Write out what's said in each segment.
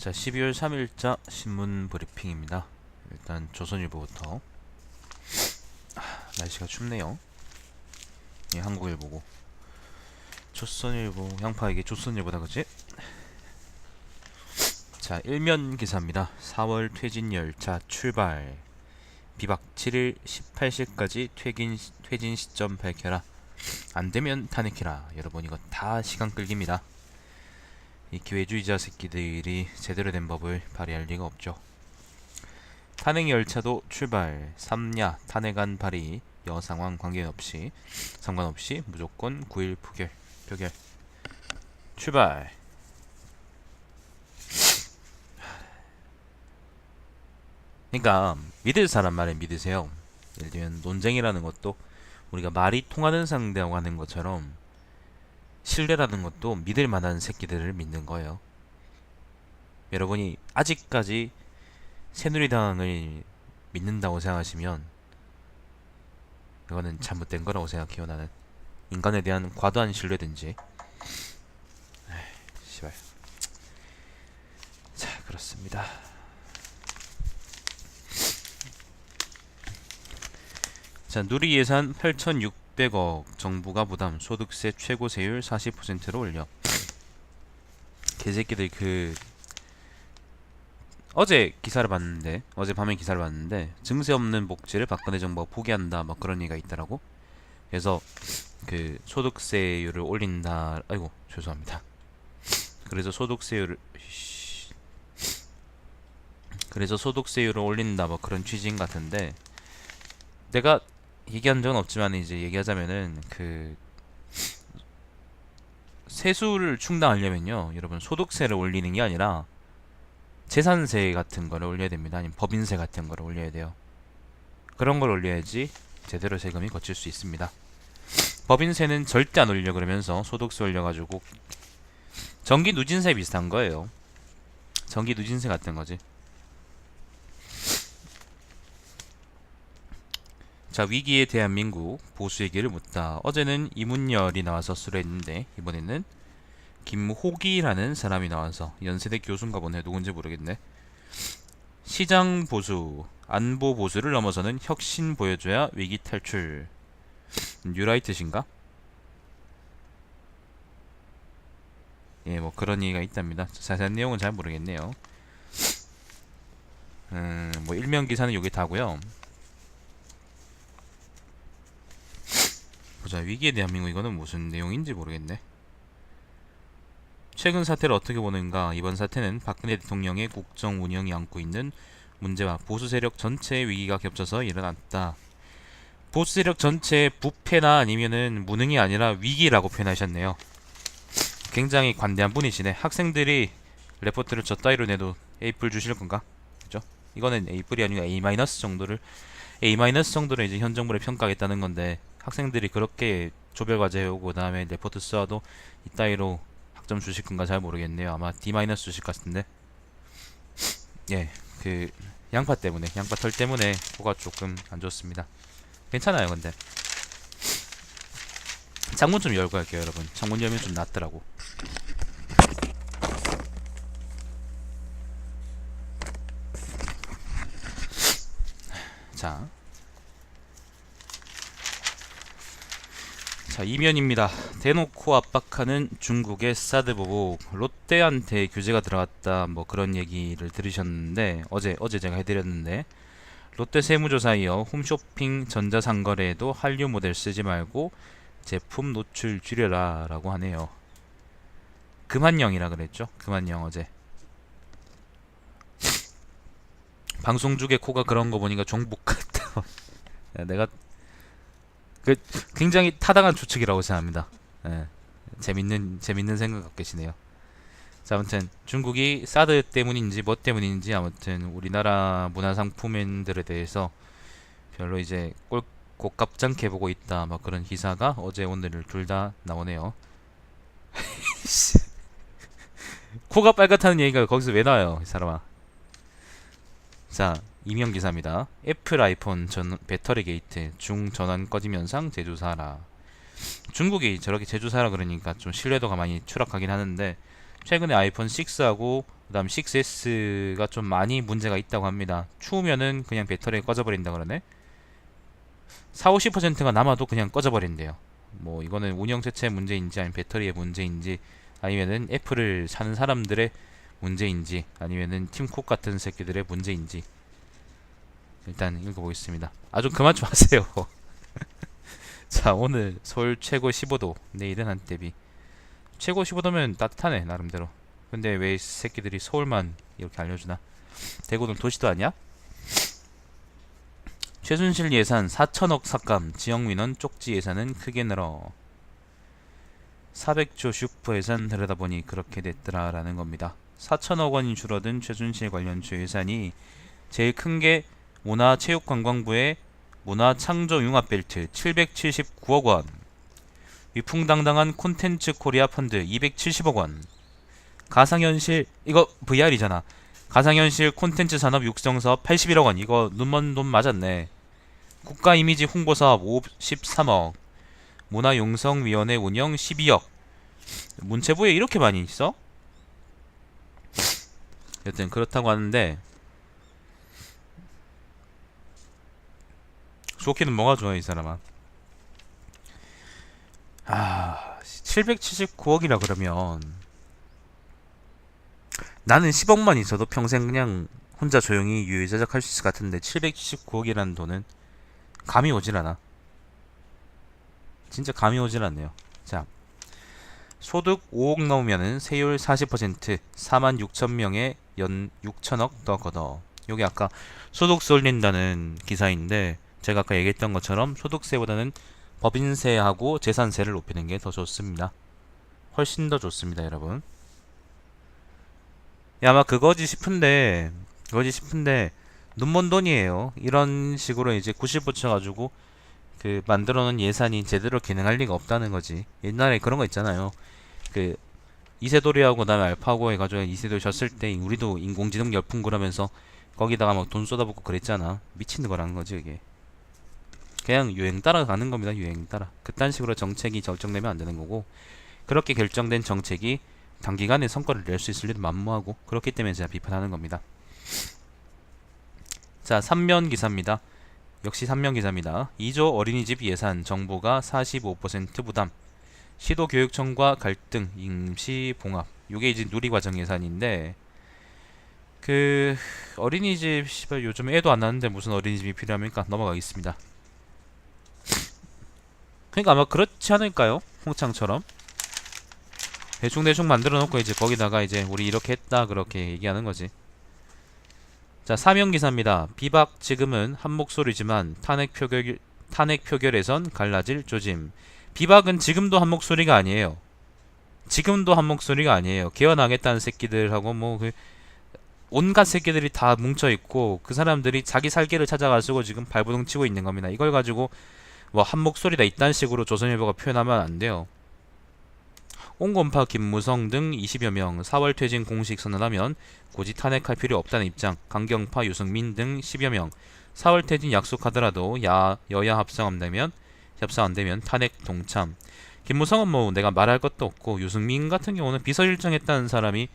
자, 12월 3일자 신문 브리핑입니다. 일단 조선일보부터. 아, 날씨가 춥네요. 예, 한국일보고. 조선일보, 양파에게 조선일보다 그지? 자, 일면 기사입니다. 4월 퇴진 열차 출발. 비박 7일 18시까지 퇴긴, 퇴진 시점 밝혀라. 안 되면 탄핵해라. 여러분 이거 다 시간 끌기입니다. 이 기회주의자 새끼들이 제대로 된 법을 발휘할 리가 없죠. 탄핵 열차도 출발. 삼야 탄핵안 발의 여 상황 관계없이 상관없이 무조건 9일 표결 표결 출발. 그러니까 믿을 사람 말에 믿으세요. 예를 들면 논쟁이라는 것도 우리가 말이 통하는 상대하고 하는 것처럼 신뢰라는 것도 믿을 만한 새끼들을 믿는 거예요. 여러분이 아직까지 새누리당을 믿는다고 생각하시면 이거는 잘못된 거라고 생각해요 나는. 인간에 대한 과도한 신뢰든지. 에이, 씨발. 자 그렇습니다. 자 누리 예산 8,600 억 정부가 부담 소득세 최고 세율 40%로 올려 개새끼들 그 어제 기사를 봤는데 어제 밤에 기사를 봤는데 증세 없는 복지를 박근혜 정부가 포기한다 막 그런 얘기가 있더라고 그래서 그 소득세율을 올린다 아이고 죄송합니다 그래서 소득세율을 씨. 그래서 소득세율을 올린다 뭐 그런 취지인 것 같은데 내가 얘기한 적은 없지만 이제 얘기하자면은 그 세수를 충당하려면요 여러분 소득세를 올리는 게 아니라 재산세 같은 거를 올려야 됩니다. 아니면 법인세 같은 거를 올려야 돼요. 그런 걸 올려야지 제대로 세금이 거칠 수 있습니다. 법인세는 절대 안 올려 그러면서 소득세 올려가지고 전기 누진세 비슷한 거예요. 전기 누진세 같은 거지 자 위기의 대한민국 보수에게를 묻다. 어제는 이문열이 나와서 수료했는데 이번에는 김호기라는 사람이 나와서 연세대 교수인가 보네. 누군지 모르겠네. 시장 보수 안보 보수를 넘어서는 혁신 보여줘야 위기 탈출. 뉴라이트신가? 예 뭐 그런 얘기가 있답니다. 자세한 내용은 잘 모르겠네요. 음뭐 일면 기사는 요게 다고요 보자. 위기의 대한민국 이거는 무슨 내용인지 모르겠네. 최근 사태를 어떻게 보는가? 이번 사태는 박근혜 대통령의 국정 운영이 안고 있는 문제와 보수 세력 전체의 위기가 겹쳐서 일어났다. 보수 세력 전체의 부패나 아니면은 무능이 아니라 위기라고 표현하셨네요. 굉장히 관대한 분이시네. 학생들이 레포트를 저 따위로 내도 A뿔 주실 건가? 그죠? 이거는 A뿔이 아니고 A- 정도를 A- 정도를 이제 현 정부를 평가하겠다는 건데 학생들이 그렇게 조별 과제 해오고 그다음에 레포트 써도 이따위로 학점 주실 건가 잘 모르겠네요. 아마 D- 주실 것 같은데. 예, 그 양파 때문에 양파 털 때문에 코가 조금 안 좋습니다. 괜찮아요, 근데. 창문 좀 열고 할게요, 여러분. 창문 열면 좀 낫더라고. 자, 자 이면입니다. 대놓고 압박하는 중국의 사드 보복 롯데한테 규제가 들어갔다 뭐 그런 얘기를 들으셨는데 어제 어제 제가 해드렸는데 롯데 세무조사 이어 홈쇼핑 전자상거래에도 한류 모델 쓰지 말고 제품 노출 줄여라 라고 하네요. 금한영이라 그랬죠? 금한영 어제 방송 중에 코가 그런 거 보니까 종북 같다. 야, 내가 그 굉장히 타당한 추측이라고 생각합니다. 예. 재밌는 재밌는 생각 갖고 계시네요. 자, 아무튼 중국이 사드 때문인지 뭐 때문인지 아무튼 우리나라 문화 상품들에 대해서 별로 이제 꼴 고깝잖게 보고 있다. 막 그런 기사가 어제 오늘 둘다 나오네요. 코가 빨갛다는 얘기가 거기서 왜 나와요, 이 사람아? 자, 이명 기사입니다. 애플 아이폰 전 배터리 게이트 중 전원 꺼짐 현상 제조사라. 중국이 저렇게 제조사라 그러니까 좀 신뢰도가 많이 추락하긴 하는데 최근에 아이폰 6하고 그다음 6S가 좀 많이 문제가 있다고 합니다. 추우면은 그냥 배터리가 꺼져버린다 그러네. 4, 50%가 남아도 그냥 꺼져버린대요. 뭐 이거는 운영 자체의 문제인지 아니면 배터리의 문제인지 아니면은 애플을 사는 사람들의 문제인지 아니면은 팀쿡 같은 새끼들의 문제인지 일단 읽어보겠습니다. 아 좀 그만 좀 하세요. 자 오늘 서울 최고 15도 내일은 한대비 최고 15도면 따뜻하네 나름대로 근데 왜이 새끼들이 서울만 이렇게 알려주나 대구는 도시도 아니야? 최순실 예산 4천억 삭감 지역민원 쪽지 예산은 크게 늘어 400조 슈퍼 예산 들여다보니 그렇게 됐더라 라는 겁니다 4천억 원이 줄어든 최순실 관련 주 예산이 제일 큰게 문화체육관광부의 문화창조융합벨트 779억 원 위풍당당한 콘텐츠 코리아 펀드 270억 원 가상현실 이거 VR이잖아. 가상현실 콘텐츠 산업 육성사업 81억 원. 이거 눈먼 돈 맞았네. 국가 이미지 홍보 사업 53억 문화융성위원회 운영 12억. 문체부에 이렇게 많이 있어? 여튼 그렇다고 하는데 좋기는 뭐가 좋아 이 사람아? 아 779억이라 그러면 나는 10억만 있어도 평생 그냥 혼자 조용히 유유자적 할 수 있을 것 같은데 779억이라는 돈은 감이 오질 않아. 진짜 감이 오질 않네요. 자 소득 5억 넘으면은 세율 40% 4만 6천 명에 연 6천억 더 걷어. 요게 아까 소득세 올린다는 기사인데 제가 아까 얘기했던 것처럼 소득세보다는 법인세하고 재산세를 높이는 게 더 좋습니다. 훨씬 더 좋습니다, 여러분. 야, 아마 그거지 싶은데, 그거지 싶은데, 눈먼 돈이에요. 이런 식으로 이제 구실 붙여가지고, 그, 만들어 놓은 예산이 제대로 기능할 리가 없다는 거지. 옛날에 그런 거 있잖아요. 그, 이세돌이하고 그다음에 알파고 해가지고 이세돌 졌을 때 우리도 인공지능 열풍 그러면서 거기다가 막 돈 쏟아붓고 그랬잖아. 미친 거라는 거지, 이게. 그냥 유행 따라가는 겁니다. 유행 따라. 그딴 식으로 정책이 결정되면 안 되는 거고 그렇게 결정된 정책이 단기간에 성과를 낼 수 있을 일도 만무하고 그렇기 때문에 제가 비판하는 겁니다. 자, 3면 기사입니다. 역시 3면 기사입니다. 2조 어린이집 예산 정부가 45% 부담. 시도교육청과 갈등 임시 봉합. 요게 이제 누리과정 예산인데 그 어린이집 씨발 요즘 애도 안 나는데 무슨 어린이집이 필요합니까? 넘어가겠습니다. 그러니까 아마 그렇지 않을까요? 홍창처럼 대충 대충 만들어 놓고 이제 거기다가 이제 우리 이렇게 했다 그렇게 얘기하는 거지. 자 사명 기사입니다. 비박 지금은 한 목소리지만 탄핵 표결 탄핵 표결에선 갈라질 조짐. 비박은 지금도 한 목소리가 아니에요. 지금도 한 목소리가 아니에요. 개헌하겠다는 새끼들하고 뭐 그 온갖 새끼들이 다 뭉쳐 있고 그 사람들이 자기 살길을 찾아가지고 지금 발버둥 치고 있는 겁니다. 이걸 가지고 뭐 한 목소리다 이딴 식으로 조선일보가 표현하면 안 돼요. 옹건파 김무성 등 20여 명 4월 퇴진 공식 선언하면 굳이 탄핵할 필요 없다는 입장. 강경파 유승민 등 10여 명 4월 퇴진 약속하더라도 야 여야 합성 안 되면 협상 안 되면 탄핵 동참. 김무성은 뭐 내가 말할 것도 없고 유승민 같은 경우는 비서실장했다는 사람이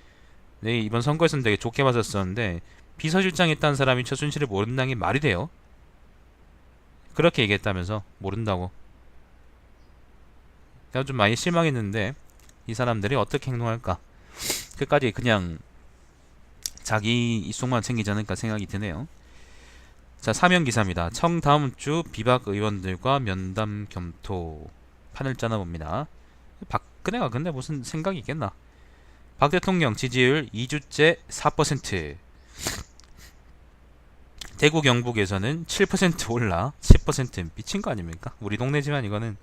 네, 이번 선거에서는 되게 좋게 맞았었는데 비서실장했다는 사람이 최순실을 모른다는 게 말이 돼요? 그렇게 얘기했다면서 모른다고. 내가 좀 많이 실망했는데 이 사람들이 어떻게 행동할까? 끝까지 그냥 자기 이속만 챙기지 않을까 생각이 드네요. 자, 사면 기사입니다. 청 다음 주 비박 의원들과 면담 겸토 판을 짜나봅니다. 박근혜가 근데 무슨 생각이 있겠나? 박 대통령 지지율 2주째 4%. 대구 경북에서는 7% 올라 10% 미친 거 아닙니까? 우리 동네지만 이거는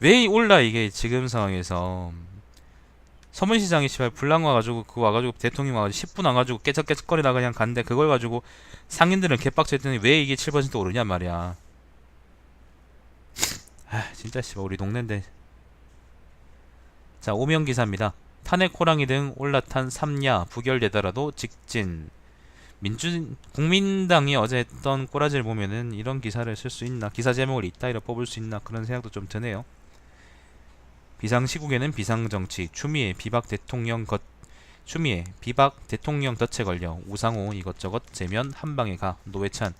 왜 올라 이게 지금 상황에서 서문시장이 씨발 불난 와가지고 그거 와가지고 대통령 와가지고 10분 와가지고 깨적깨적거리다 그냥 간데 그걸 가지고 상인들은 개빡쳤더니 왜 이게 7% 오르냐 말이야. 아 진짜 씨발 우리 동네인데. 자 오명 기사입니다. 탄핵 호랑이 등 올라탄 삼야 부결되더라도 직진. 민주 국민당이 어제 했던 꼬라지를 보면은 이런 기사를 쓸 수 있나 기사 제목을 이따위로 뽑을 수 있나 그런 생각도 좀 드네요. 비상 시국에는 비상 정치 추미애 비박 대통령 것 추미애 비박 대통령 덫에 걸려 우상호 이것저것 재면 한 방에 가 노회찬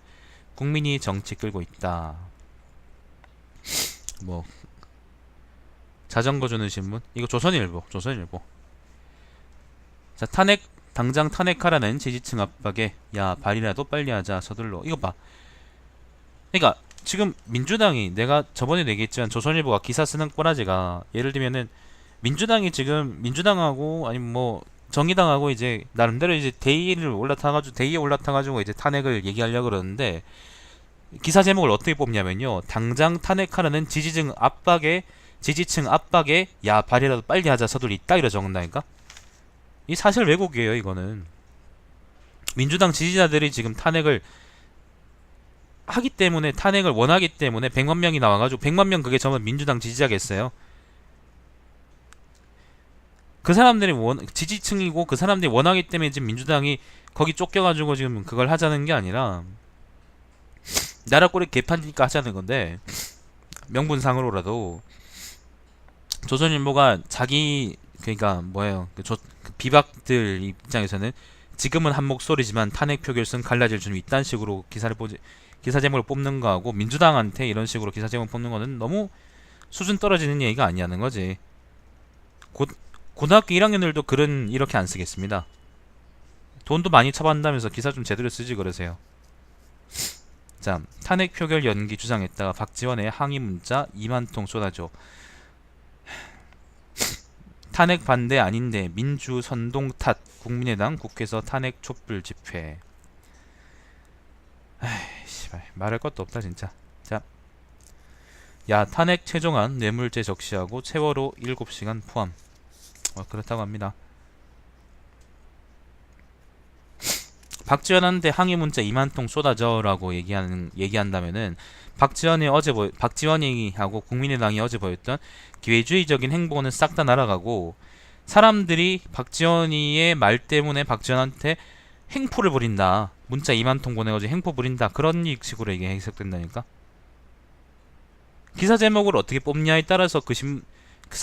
국민이 정치 끌고 있다. 뭐 자전거 주는 신문 이거 조선일보 조선일보 자 탄핵 당장 탄핵하라는 지지층 압박에 야 발이라도 빨리 하자. 서둘러. 이거 봐. 그러니까 지금 민주당이 내가 저번에 얘기했지만 조선일보가 기사 쓰는 꼬라지가 예를 들면은 민주당이 지금 민주당하고 아니면 뭐 정의당하고 이제 나름대로 이제 대의를 올라타가지고 대의에 올라타가지고 이제 탄핵을 얘기하려고 그러는데 기사 제목을 어떻게 뽑냐면요. 당장 탄핵하라는 지지층 압박에 지지층 압박에 야 발이라도 빨리 하자. 서둘리 딱 이러 적는다니까 이 사실 왜곡이에요 이거는 민주당 지지자들이 지금 탄핵을 하기 때문에 탄핵을 원하기 때문에 100만 명이 나와가지고 100만 명 그게 전부 민주당 지지자겠어요. 그 사람들이 원 지지층이고 그 사람들이 원하기 때문에 지금 민주당이 거기 쫓겨가지고 지금 그걸 하자는 게 아니라 나라 꼴이 개판이니까 하자는 건데 명분상으로라도 조선일보가 자기 그러니까 뭐예요 그 조, 그 비박들 입장에서는 지금은 한 목소리지만 탄핵 표결선 갈라질 좀 있다는 식으로 기사를 보지 기사 제목을 뽑는 거하고 민주당한테 이런 식으로 기사 제목 뽑는 거는 너무 수준 떨어지는 얘기가 아니냐는 거지. 고, 고등학교 1학년들도 글은 이렇게 안 쓰겠습니다. 돈도 많이 처받는다면서 기사 좀 제대로 쓰지 그러세요. 자, 탄핵 표결 연기 주장했다가 박지원의 항의 문자 2만 통 쏟아져. 탄핵 반대 아닌데 민주 선동 탓 국민의당 국회에서 탄핵 촛불 집회. 에이, 씨발 말할 것도 없다 진짜. 자, 야 탄핵 최종안 뇌물죄 적시하고 세월호 7시간 포함. 어, 그렇다고 합니다. 박지원한테 항의 문자 2만 통 쏟아져라고 얘기하는 얘기한다면은 박지원이 어제 보 박지원이 하고 국민의당이 어제 보였던 기회주의적인 행보는 싹 다 날아가고 사람들이 박지원이의 말 때문에 박지원한테 행포를 부린다. 문자 2만 통 보내가지고 행포 부린다. 그런 식으로 이게 해석된다니까. 기사 제목을 어떻게 뽑냐에 따라서 그 신, 그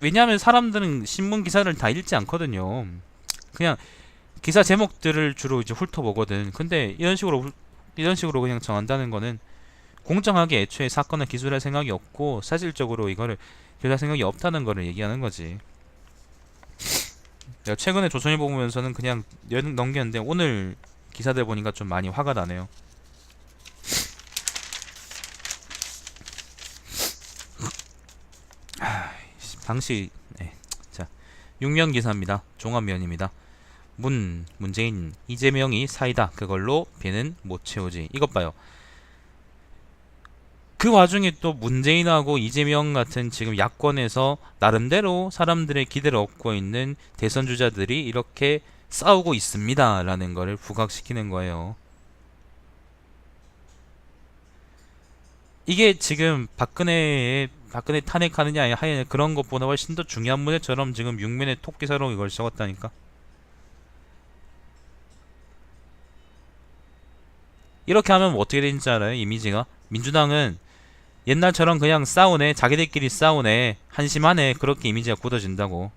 왜냐하면 사람들은 신문 기사를 다 읽지 않거든요. 그냥 기사 제목들을 주로 이제 훑어보거든. 근데 이런 식으로 훑- 이런 식으로 그냥 정한다는 거는 공정하게 애초에 사건을 기술할 생각이 없고 사실적으로 이거를 기술할 생각이 없다는 거를 얘기하는 거지. 내가 최근에 조선일보 보면서는 그냥 연- 넘겼는데 오늘 기사들 보니까 좀 많이 화가 나네요. 당시 네. 자 6면 기사입니다. 종합면입니다. 문 문재인 이재명이 사이다 그걸로 배는 못 채우지 이것 봐요. 그 와중에 또 문재인하고 이재명 같은 지금 야권에서 나름대로 사람들의 기대를 얻고 있는 대선 주자들이 이렇게 싸우고 있습니다 라는 거를 부각시키는 거예요. 이게 지금 박근혜의 박근혜 탄핵하느냐 하느냐 그런 것보다 훨씬 더 중요한 문제처럼 지금 육면의 톡기사로 이걸 적었다니까. 이렇게 하면 뭐 어떻게 되는지 알아요? 이미지가? 민주당은 옛날처럼 그냥 싸우네 자기들끼리 싸우네 한심하네 그렇게 이미지가 굳어진다고.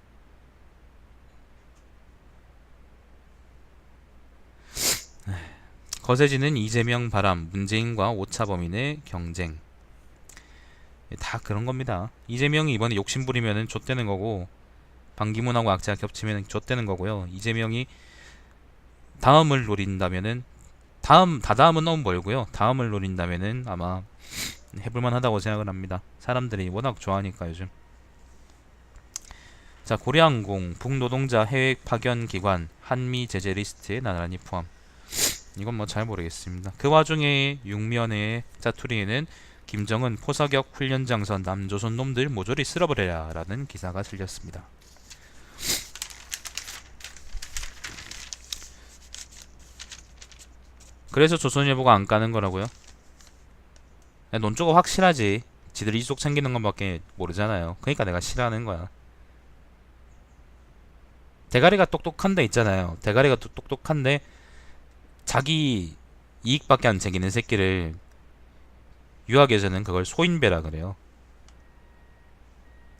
거세지는 이재명 바람 문재인과 오차범인의 경쟁. 다 그런 겁니다. 이재명이 이번에 욕심 부리면은 좆되는 거고 반기문하고 악재가 겹치면 좆되는 거고요. 이재명이 다음을 노린다면은 다음 다다음은 너무 멀고요 다음을 노린다면은 아마 해볼만 하다고 생각을 합니다. 사람들이 워낙 좋아하니까 요즘. 자, 고려항공 북노동자 해외 파견 기관 한미 제재 리스트에 나란히 포함. 이건 뭐 잘 모르겠습니다. 그 와중에 육면의 짜투리에는 김정은 포사격 훈련장선 남조선 놈들 모조리 쓸어버려라라는 기사가 실렸습니다. 그래서 조선일보가 안 까는 거라고요? 논조가 확실하지. 지들 이속 챙기는 것밖에 모르잖아요. 그러니까 내가 싫어하는 거야. 대가리가 똑똑한 데 있잖아요. 대가리가 또 똑똑한데 자기 이익밖에 안 챙기는 새끼를 유학에서는 그걸 소인배라 그래요.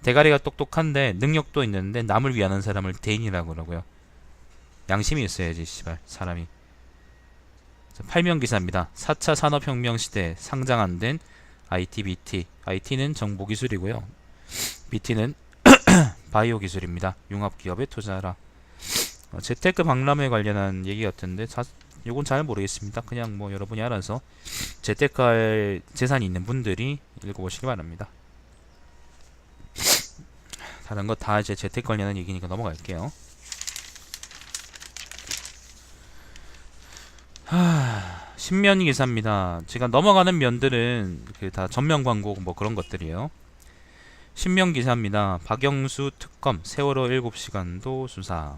대가리가 똑똑한데 능력도 있는데 남을 위하는 사람을 대인이라고 그러고요. 양심이 있어야지 씨발 사람이. 자, 팔명기사입니다. 4차 산업혁명 시대 상장 안 된 IT, BT. IT는 정보 기술이고요. BT는 바이오 기술입니다. 융합 기업에 투자하라. 어, 재테크 박람회 관련한 얘기 같은데 자, 요건 잘 모르겠습니다. 그냥 뭐 여러분이 알아서 재테크할 재산이 있는 분들이 읽어보시기 바랍니다. 다른 거 다 이제 재테크 관련한 얘기니까 넘어갈게요. 하, 신면 기사입니다. 제가 넘어가는 면들은 그다 전면 광고 뭐 그런 것들이에요. 신명 기사입니다. 박영수 특검 세월호 7시간도 수사.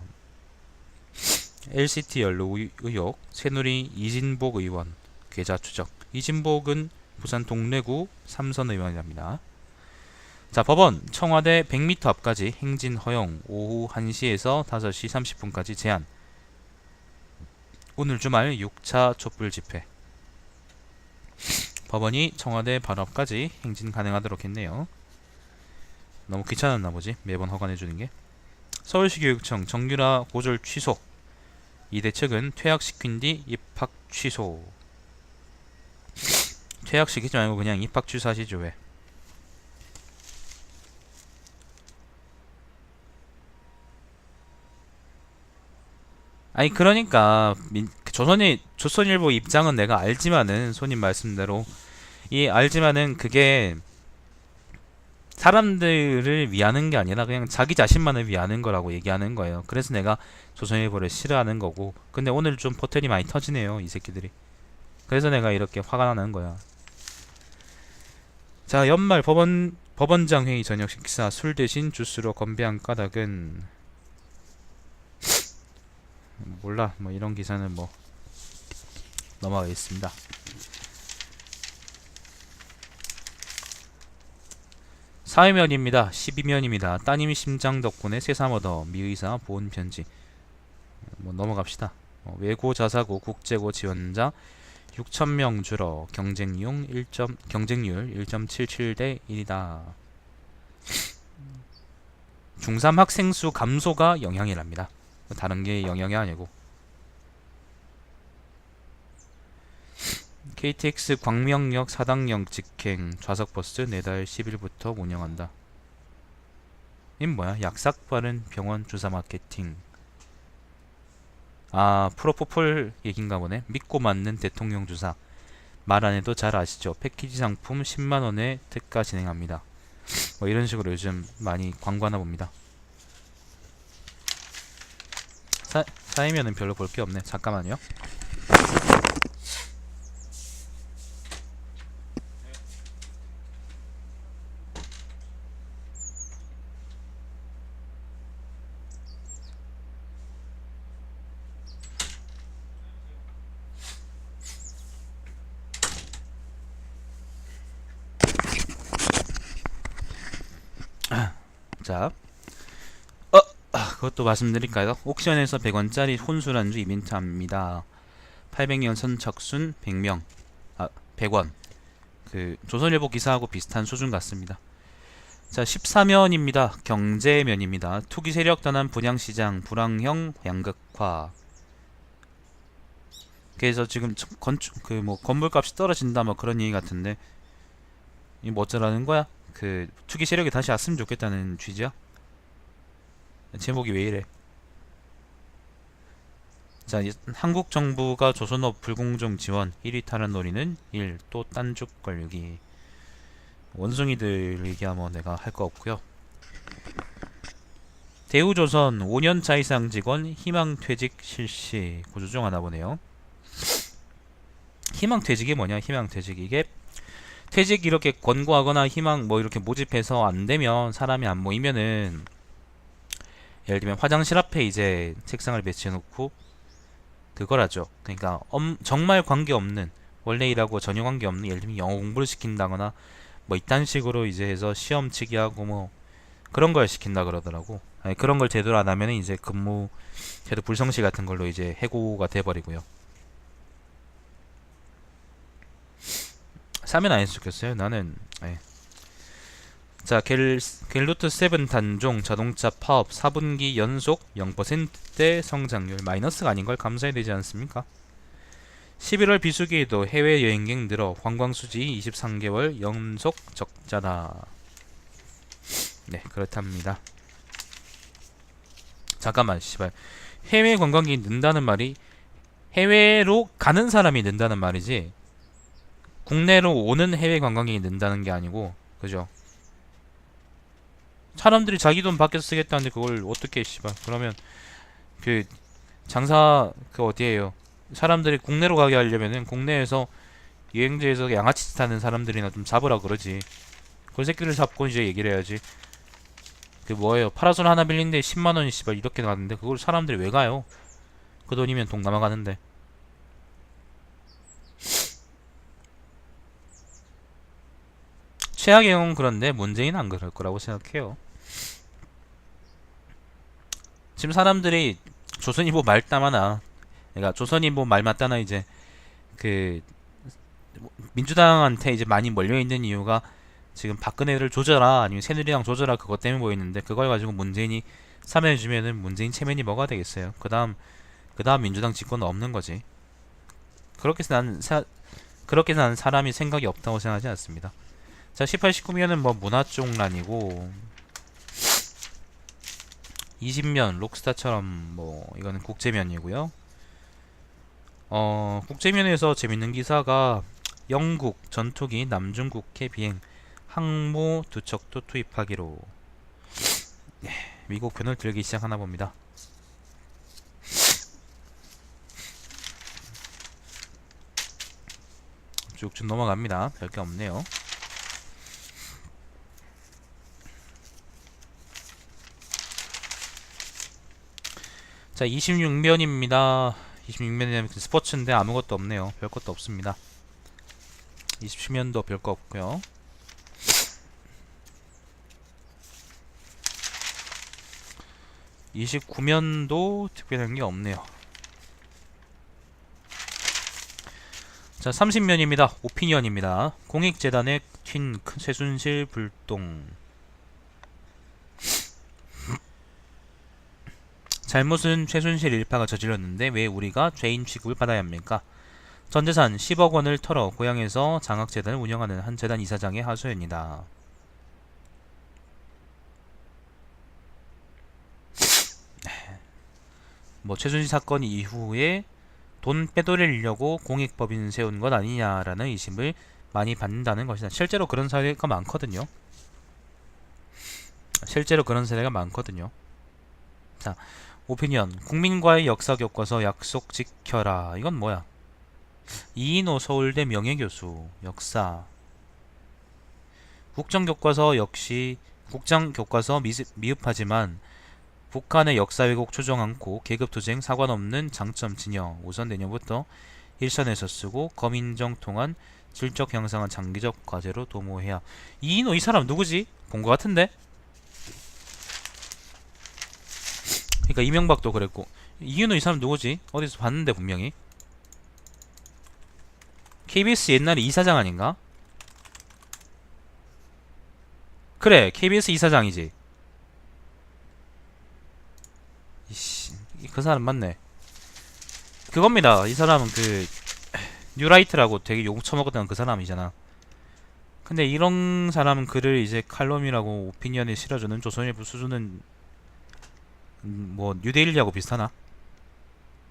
LCT 연루 의- 의혹 새누리 이진복 의원 계좌 추적. 이진복은 부산 동래구 삼선 의원이랍니다. 자 법원 청와대 100m 앞까지 행진 허용 오후 1시에서 5시 30분까지 제한. 오늘 주말 6차 촛불 집회. 법원이 청와대 바로 앞까지 행진 가능하도록 했네요. 너무 귀찮았나 보지? 매번 허가내주는 게. 서울시 교육청 정유라 고졸 취소. 이 대책은 퇴학시킨 뒤 입학 취소. 퇴학시키지 말고 그냥 입학 취소하시죠 왜 아니 그러니까 민, 조선이 조선일보 입장은 내가 알지만은 손님 말씀대로 이 알지만은 그게 사람들을 위하는 게 아니라 그냥 자기 자신만을 위하는 거라고 얘기하는 거예요. 그래서 내가 조선일보를 싫어하는 거고. 근데 오늘 좀 포텐이 많이 터지네요, 이 새끼들이. 그래서 내가 이렇게 화가 나는 거야. 자, 연말 법원 법원장 회의 저녁 식사 술 대신 주스로 건배한 까닭은 몰라. 뭐 이런 기사는 뭐 넘어가겠습니다. 사회면입니다. 12면입니다. 따님이 심장 덕분에 새삼 얻어 미의사 보온 편지. 뭐 넘어갑시다. 어, 외고 자사고 국제고 지원자 6천명 줄어 경쟁용 1. 경쟁률 1.77대 1이다. 중3 학생 수 감소가 영향이랍니다. 다른 게 영향이 아니고. KTX 광명역 사당역 직행 좌석버스 내달 10일부터 운영한다. 이 뭐야? 약삭 빠른 병원 주사 마케팅. 아, 프로포폴 얘긴가 보네. 믿고 맞는 대통령 주사. 말 안 해도 잘 아시죠? 패키지 상품 10만 원에 특가 진행합니다. 뭐 이런 식으로 요즘 많이 광고하나 봅니다. 사, 사이면은 별로 볼 게 없네. 잠깐만요. 자, 그것도 말씀드릴까요? 옥션에서 100원짜리 혼술안주 이벤트 합니다. 800년 선착순 100명, 아, 100원. 그 조선일보 기사하고 비슷한 수준 같습니다. 자, 14면입니다. 경제면입니다. 투기 세력 단한 분양시장 불황형 양극화. 그래서 지금 저- 건축 그 뭐 건물값이 떨어진다 뭐 그런 얘기 같은데 이 뭐 어쩌라는 거야? 그 투기 세력이 다시 왔으면 좋겠다는 취지야? 제목이 왜 이래? 자, 이- 한국 정부가 조선업 불공정 지원 1위 탈환 노리는 1. 또 딴죽 걸리기. 원숭이들 얘기하면 내가 할 거 없고요. 대우조선 5년차 이상 직원 희망 퇴직 실시 구조정 하나 보네요. 희망 퇴직이 뭐냐? 희망 퇴직 이게 퇴직 이렇게 권고하거나 희망 뭐 이렇게 모집해서 안 되면 사람이 안 모이면은 예를 들면 화장실 앞에 이제 책상을 배치해 놓고 그거라죠. 그러니까 엄, 정말 관계 없는 원래 일하고 전혀 관계 없는 예를 들면 영어 공부를 시킨다거나 뭐 이딴 식으로 이제 해서 시험 치기 하고 뭐 그런 걸 시킨다 그러더라고. 아니, 그런 걸 제대로 안 하면은 이제 근무 제도 불성시 같은 걸로 이제 해고가 돼 버리고요. 사면 안 했으면 좋겠어요. 나는 예. 자, 갤, 갤루트 7 단종 자동차 파업 4분기 연속 0%대 성장률 마이너스가 아닌 걸 감사해야 되지 않습니까? 11월 비수기에도 해외 여행객 늘어 관광 수지 23개월 연속 적자다. 네, 그렇답니다. 잠깐만, 씨발. 해외 관광객이 는다는 말이 해외로 가는 사람이 는다는 말이지. 국내로 오는 해외 관광객이 는다는 게 아니고, 그죠? 사람들이 자기 돈 밖에서 쓰겠다는데 그걸 어떻게 씨발. 그러면 그 장사 그 어디에요? 사람들이 국내로 가게 하려면은 국내에서 여행지에서 양아치 타는 사람들이나 좀 잡으라 그러지. 그 새끼를 잡고 이제 얘기를 해야지. 그 뭐예요? 파라솔 하나 빌린데 10만원이 씨발 이렇게 나갔는데 그걸 사람들이 왜 가요? 그 돈이면 동남아 가는데. 최악의 경우는 그런데 문재인은 안 그럴 거라고 생각해요. 지금 사람들이 조선일보 말따마나 그러니까 조선일보 말 맞다나 이제 그 민주당한테 이제 많이 몰려 있는 이유가 지금 박근혜를 조져라 아니면 새누리당 조져라 그것 때문에 보이는데 그걸 가지고 문재인이 사면해 주면은 문재인 체면이 뭐가 되겠어요. 그다음 그다음 민주당 집권은 없는 거지. 그렇게 해서 나는 사, 그렇게 해서 나는 사람이 생각이 없다고 생각하지 않습니다. 자, 18, 19면은 뭐 문화 쪽란이고 20면 록스타처럼 뭐 이거는 국제면이고요. 어, 국제면에서 재밌는 기사가 영국 전투기 남중국해 비행 항모 두 척도 투입하기로 네, 미국 편을 들기 시작하나 봅니다. 쭉쭉 넘어갑니다. 별게 없네요. 자, 26면입니다. 26면이면 스포츠인데 아무것도 없네요. 별 것도 없습니다. 27면도 별거 없고요. (29면도) 특별한 게 없네요 자 (30면입니다) 오피니언입니다 공익재단의 튄 최순실 불똥 잘못은 최순실 일파가 저질렀는데 왜 우리가 죄인 취급을 받아야 합니까? 전 재산 10억 원을 털어 고향에서 장학재단을 운영하는 한 재단 이사장의 하소연이다. 뭐 최순실 사건 이후에 돈 빼돌리려고 공익법인 세운 것 아니냐라는 의심을 많이 받는다는 것이다. 실제로 그런 사례가 많거든요. 실제로 그런 사례가 많거든요. 자, 오피니언 국민과의 역사 교과서 약속 지켜라. 이건 뭐야? 이인호 서울대 명예교수 역사. 국정교과서 역시 국정교과서 미흡하지만 북한의 역사 왜곡 초정 않고 계급투쟁 사관 없는 장점 진여. 우선 내년부터 일선에서 쓰고 검인정 통한 질적 향상한 장기적 과제로 도모해야. 이인호 이 사람 누구지? 본 것 같은데? 그러니까 이명박도 그랬고. 이윤호 이 사람 누구지? 어디서 봤는데 분명히. KBS 옛날에 이사장 아닌가? 그래 KBS 이사장이지. 이씨 그 사람 맞네. 그겁니다. 이 사람은 그 뉴라이트라고 되게 욕 처먹었던 그 사람이잖아. 근데 이런 사람은 그를 이제 칼럼이라고 오피니언에 실어주는 조선일보 수준은 음, 뭐 뉴데일리하고 비슷하나?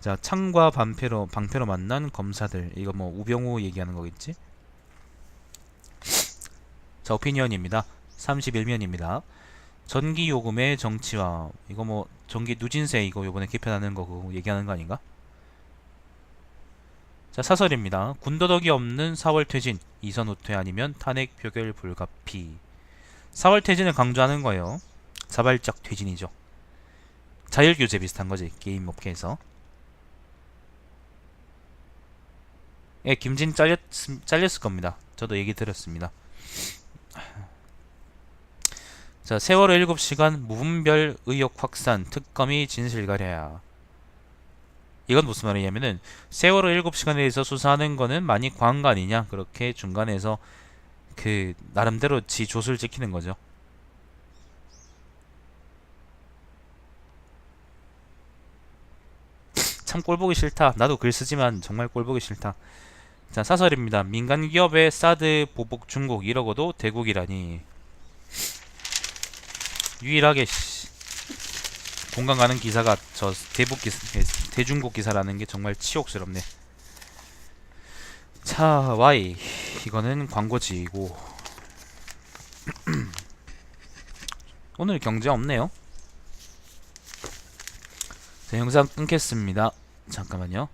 자 창과 방패로 방패로 만난 검사들 이거 뭐 우병우 얘기하는 거겠지? 자 오피니언입니다. 31면입니다. 전기 요금의 정치화 이거 뭐 전기 누진세 이거 요번에 개편하는 거 그거 얘기하는 거 아닌가? 자 사설입니다. 군더더기 없는 4월 퇴진 이선 후퇴 아니면 탄핵 표결 불가피 4월 퇴진을 강조하는 거예요. 자발적 퇴진이죠. 자율 규제 비슷한 거지 게임 업계에서. 예 김진 잘렸, 잘렸을 겁니다. 저도 얘기 들었습니다. 자 세월호 7시간 무분별 의혹 확산 특검이 진실 가려야. 이건 무슨 말이냐면은 세월호 7시간에 대해서 수사하는 거는 많이 과한 거 아니냐 그렇게 중간에서 그 나름대로 지 조수를 지키는 거죠 참 꼴보기 싫다. 나도 글 쓰지만 정말 꼴보기 싫다. 자 사설입니다. 민간 기업의 사드 보복 중국 이러고도 대국이라니. 유일하게 씨, 공감 가는 기사가 저 대북 기사, 예, 대중국 기사라는 게 정말 치욕스럽네. 자 Y 이거는 광고지이고 오늘 경제 없네요. 자, 영상 끊겠습니다. 잠깐만요.